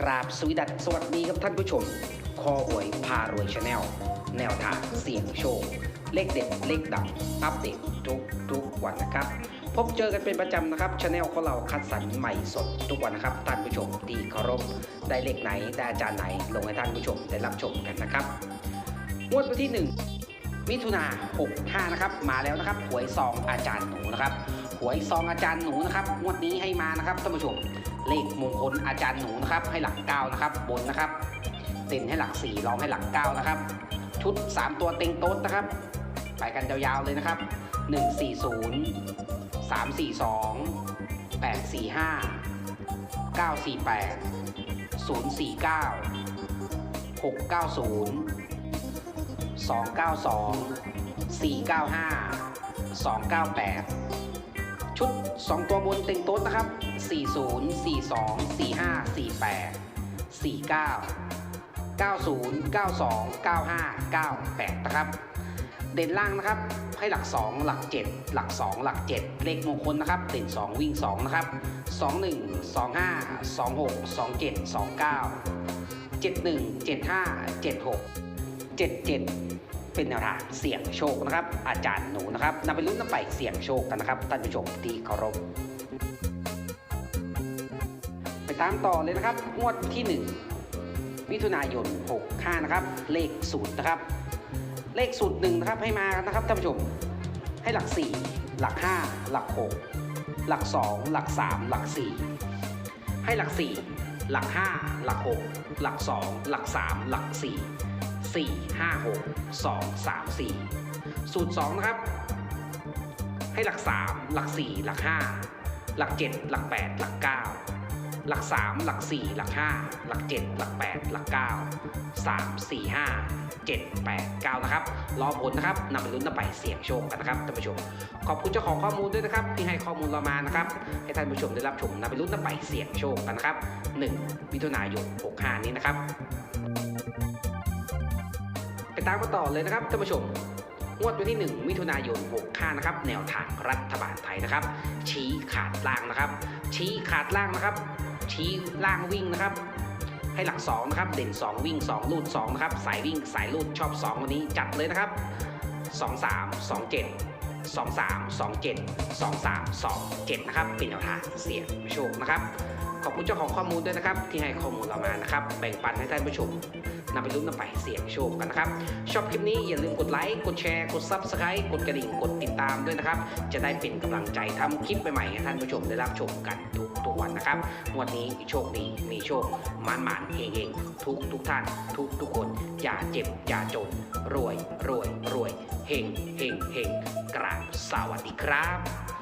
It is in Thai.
กราบสวีดัสสวัสดีครับท่านผู้ชม คอหวยพารวยชาแนล แนวทางเสี่ยงโชค เลขเด็ดเลขดังอัปเดตทุกทุกวันนะครับ พบเจอกันเป็นประจำนะครับชาแนลของเราคัดสรรใหม่สดทุกวันนะครับ ท่านผู้ชมที่เคารพได้เลขไหนได้อาจารย์ไหน ลงให้ท่านผู้ชมได้รับชมกันนะครับงวดวันที่ 1 มิถุนา65นะครับมาแล้วนะครับหวยซองอาจารย์หนูนะครับหวยซองอาจารย์หนูนะครับงวดนี้ให้มานะครับท่านผู้ชม เลขมงคลอาจารย์หนูนะครับ ให้หลักเก้านะครับ บนนะครับ เด่นให้หลักสี่รองให้หลักเก้านะครับ ชุด 3 ตัวเต็งโต๊ดนะครับ ไปกันยาวๆเลยนะครับ 140 342 845 948 049 690 292 495 298 ชุด 2 ตัวบนเต็งโต๊ดนะครับ 40 42 45 48 49 90 92 95 98 นะครับ เด่นล่างนะครับ ให้หลัก 2 หลัก 7 หลัก 2 หลัก 7 เลขมงคลนะครับ เด่น 2 วิ่ง 2 นะครับ 21 25 26 27 29 71 75 76 77 เป็นแนวทางเสี่ยงโชคนะครับ อาจารย์หนูนะครับนำไปลุ้นนำไปเสี่ยงโชคกันนะครับท่านผู้ชมที่เคารพไปตามต่อเลยนะครับงวดที่ 1 มิถุนายน 65 นะครับ เลขสูตรนะครับ เลขสูตรหนึ่งนะครับให้มานนะครับท่านผู้ชมให้หลัก 4 หลัก 5 หลัก 6 หลัก 2 หลัก 3 หลัก 4 ให้หลัก 4 หลัก 5 หลัก 6 หลัก 2 หลัก 3 หลัก 4 4 5 6 2 3 4 สูตร 2 นะครับ ให้หลัก 3 หลัก 4 หลัก 5 หลัก 7 หลัก 8 หลัก 9 หลัก 3 หลัก 4 หลัก 5 หลัก 7 หลัก 8 หลัก 9 3 4 5 7 8 9 นะครับ รอผลนะครับนำไปลุ้นนำไปเสี่ยงโชคกันนะครับท่านผู้ชม ขอบคุณเจ้าของข้อมูลด้วยนะครับ ที่ให้ข้อมูลเรามานะครับ ให้ท่านผู้ชมได้รับชมนำไปลุ้นนำไปเสี่ยงโชคกันนะครับ1มิถุนายน65 นี้นะครับ ตามกันต่อเลยนะครับท่านผู้ชม งวดวันที่ 1 มิถุนายน65นะครับ แนวทางรัฐบาลไทยนะครับ ชี้ขาดล่างนะครับ ชี้ขาดล่างนะครับ ชี้ล่างวิ่งนะครับ ให้หลัก2นะครับ เด่น 2 วิ่ง 2 ลูด2นะครับ สายวิ่งสายลูดชอบ 2 วันนี้จัดเลยนะครับ 2 3 2 7 2 3 2 7 2 3 2 7 นะครับ เป็นแนวทางเสี่ยงโชคนะครับ ขอบคุณเจ้าของข้อมูลด้วยนะครับ ที่ให้ข้อมูลเรามานะครับ แบ่งปันให้ท่านผู้ชมนำไปลุ้นนำไปเสี่ยงโชคกันนะครับ ชอบคลิปนี้อย่าลืมกดไลค์ กดแชร์ กด Subscribe กดกระดิ่ง กดติดตามด้วยนะครับ จะได้เป็นกำลังใจทำคลิปใหม่ๆให้ท่านผู้ชมได้รับชมกันทุกทุกวันนะครับ วันนี้โชคดีมีโชคหมานหมานๆเฮงเฮงทุกทุกท่าน ทุกทุกคน อย่าเจ็บ อย่าจน รวยรวยรวยเฮงเฮงเฮงกราบสวัสดีครับ